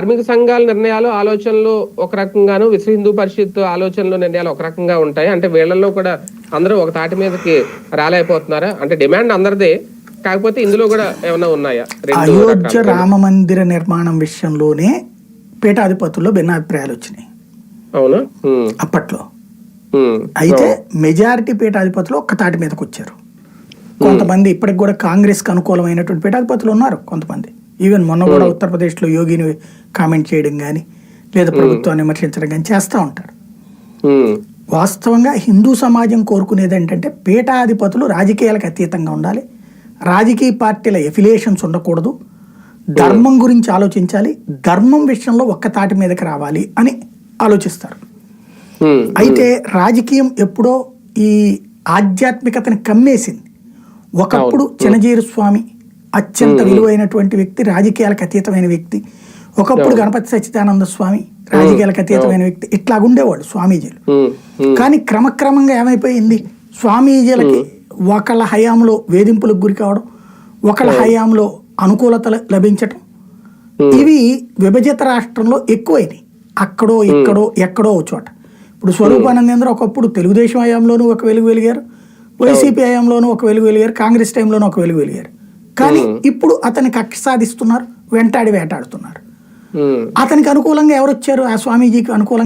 కార్మిక సంఘాల నిర్ణయాలు ఆలోచనలు ఒక రకంగాను విశ్వ హిందూ పరిషత్ ఆలోచనలు నిర్ణయాలు ఒక రకంగా ఉంటాయి. అంటే వీళ్ళల్లో కూడా అందరూ ఒక తాటి మీదకి రాలేకపోతున్నారా? అంటే డిమాండ్ అందరిదే. కాకపోతే ఇందులో కూడా ఏమైనా ఉన్నాయా? అయోధ్య. రామ మందిర నిర్మాణం విషయంలోనే పీఠాధిపతుల్లో భిన్నాభిప్రాయాలు వచ్చినాయి. అవునా? అప్పట్లో. అయితే మెజారిటీ పీఠాధిపతులు ఒక్క తాటి మీదకి వచ్చారు. కొంతమంది ఇప్పటికి కూడా కాంగ్రెస్కి అనుకూలమైనటువంటి పీఠాధిపతులు ఉన్నారు కొంతమంది. ఈవెన్ మొన్న కూడా ఉత్తరప్రదేశ్లో యోగిని కామెంట్ చేయడం కానీ లేదా ప్రభుత్వాన్ని విమర్శించడం కానీ చేస్తూ ఉంటారు. ఉమ్, వాస్తవంగా హిందూ సమాజం కోరుకునేది ఏంటంటే పీఠాధిపతులు రాజకీయాలకు అతీతంగా ఉండాలి. రాజకీయ పార్టీల ఎఫిలియేషన్స్ ఉండకూడదు. ధర్మం గురించి ఆలోచించాలి. ధర్మం విషయంలో ఒక్క తాటి మీదకి రావాలి అని ఆలోచిస్తారు. అయితే రాజకీయం ఎప్పుడో ఈ ఆధ్యాత్మికతని కమ్మేసింది. ఒకప్పుడు చినజీరు స్వామి అత్యంత విలువైనటువంటి వ్యక్తి రాజకీయాలకు అతీతమైన వ్యక్తి. ఒకప్పుడు గణపతి సచ్చిదానంద స్వామి రాజకీయాలకు అతీతమైన వ్యక్తి. ఇట్లాగుండేవాళ్ళు స్వామీజీలు. కానీ క్రమక్రమంగా ఏమైపోయింది? స్వామీజీలకి ఒకళ్ళ హయాంలో వేధింపులకు గురి కావడం ఒకళ్ళ హయాంలో అనుకూలత లభించటం ఇవి విభజిత రాష్ట్రంలో ఎక్కువైనాయి. అక్కడో ఇక్కడో ఎక్కడో చోట. ఇప్పుడు స్వరూపానందేంద్ర ఒకప్పుడు తెలుగుదేశం హయాంలోనూ ఒక వెలుగు వెలిగారు. వైసీపీ హయాంలోనూ ఒక వెలుగు వెలిగారు. కాంగ్రెస్ టైంలోనూ ఒక వెలుగు వెలిగారు. కానీ ఇప్పుడు అతని కక్ష సాధిస్తున్నారు వెంటాడి వేటాడుతున్నారు. ఉమ్. అతనికి అనుకూలంగా ఎవరు వచ్చారు ఆ స్వామీజీకి అనుకూలంగా